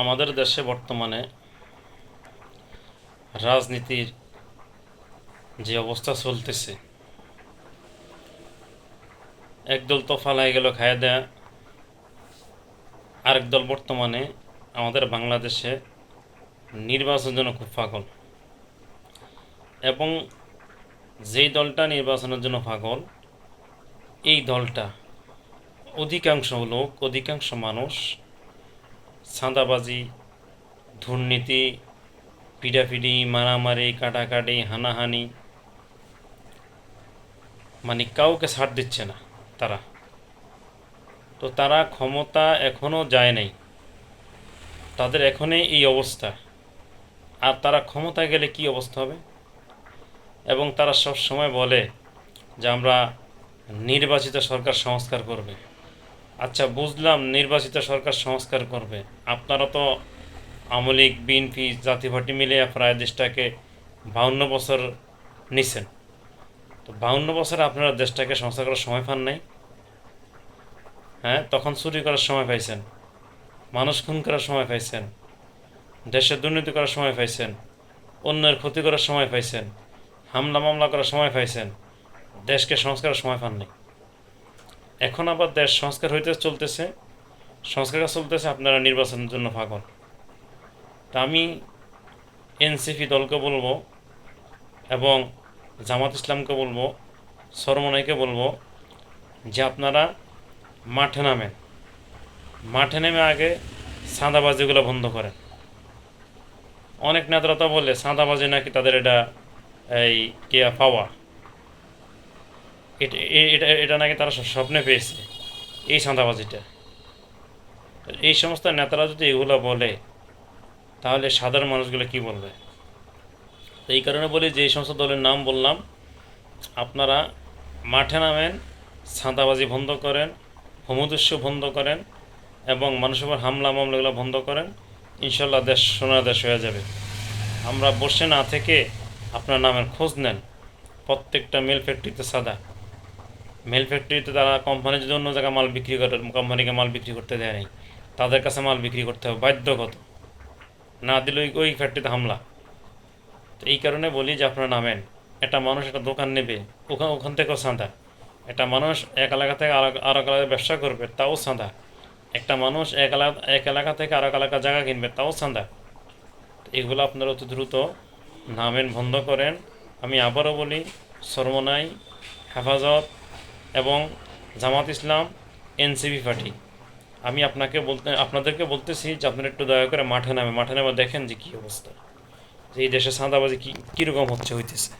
আমাদের দেশে বর্তমানে রাজনীতির যে অবস্থা চলতেছে, একদল তো ফালাই গেল, খায় দেয়া। আরেক দল বর্তমানে আমাদের বাংলাদেশে নির্বাচনের জন্য খুব পাগল। এবং যেই দলটা নির্বাচনের জন্য পাগল, এই দলটা অধিকাংশ লোক, অধিকাংশ মানুষ চাঁদাবাজি, দুর্নীতি, পিডাপিডি, মারামারি, কাটাকাটি, হানাহানি মানে কাউকে ছাড় দিচ্ছে না তারা। তো তারা ক্ষমতা এখনও যায় নাই। তাদের এখনই এই অবস্থা। আর তারা ক্ষমতায় গেলে কি অবস্থা হবে? এবং তারা সব সময় বলে যে আমরা নির্বাচিত সরকার সংস্কার করবে। আচ্ছা বুঝলাম নির্বাচিত সরকার সংস্কার করবে। আপনারা তো আওয়ামী লীগ বিএনপি জাতি পার্টি মিলে প্রায় দেশটাকে বাউন্ন বছর নিছেন। তো বাউন্ন বছরে আপনারা দেশটাকে সংস্কার করার সময় পান নাই? হ্যাঁ তখন চুরি করার সময় পাইছেন। মানুষ খুন করার সময় পাইছেন। দেশের দুর্নীতি করার সময় পাইছেন। অন্যের ক্ষতি করার সময় পাইছেন। হামলা মামলা করার সময় পাইছেন। দেশকে সংস্কারের সময় পান পাননি এখন আবার দেশ সংস্কার হইতে চলতেছে। সংস্কার চলতেছে, আপনারা নির্বাচনের জন্য পাগল তা আমি এনসিপি দলকে বলব এবং জামাত ইসলামকে বলব, সরমনাইকে বলব যে আপনারা মাঠে নামেন। মাঠে নেমে আগে সাদাবাজিগুলো বন্ধ করেন। অনেক নেতারা তো বলে সাদাবাজি নাকি তাদের এটা এই কে পাওয়া এটা এটা নাকি তারা স্বপ্নে পেয়েছে, এই সাদাবাজিটা। এই সমস্ত নেতারা যদি এগুলো বলে, তাহলে সাধারণ মানুষগুলো কি বলবে? তো এই কারণে বলি যে, এই সমস্ত দলের নাম বললাম, আপনারা মাঠে নামেন ছাঁদাবাজি বন্ধ করেন হোমদস্যু বন্ধ করেন, এবং মানুষের উপর হামলা মামলাগুলো বন্ধ করেন, ইনশাল্লাহ দেশ সোনার দেশ হয়ে যাবে। আমরা বসে না থেকে আপনার নামের খোঁজ নেন, প্রত্যেকটা মিল ফ্যাক্টরিতে সাদা। মেল ফ্যাক্টরিতে তারা কোম্পানি যদি অন্য জায়গায় মাল বিক্রি করে কোম্পানিকে মাল বিক্রি করতে দেয় নাই, তাদের কাছে মাল বিক্রি করতে হবে, বাধ্যগত। না দিলে ওই- ফ্যাক্টরিতে হামলা। তো এই কারণে বলি যে আপনারা নামেন। একটা মানুষ একটা দোকান নেবে ওখান ওখান থেকেও সাঁদা। একটা মানুষ এক এলাকা থেকে আর আর এক এলাকায় ব্যবসা করবে, তাও সাঁদা। একটা মানুষ এক এলাকা এক এলাকা থেকে আর এক এলাকা জায়গা কিনবে, তাও সাঁদা। এগুলো আপনারা অতি দ্রুত নামেন, বন্ধ করেন। আমি আবারও বলি, সর্বনাই, হেফাজত এবং জামাত ইসলাম এনসিবি পার্টি আমি আপনাকে বলতে, আপনাদেরকে বলতেছি যে আপনারা একটু দয়া করে মাঠে নামে মাঠে নামে দেখেন যে কী অবস্থা, যে এই দেশে সাঁদাবাজি কী, কীরকম হচ্ছে হইতেছে।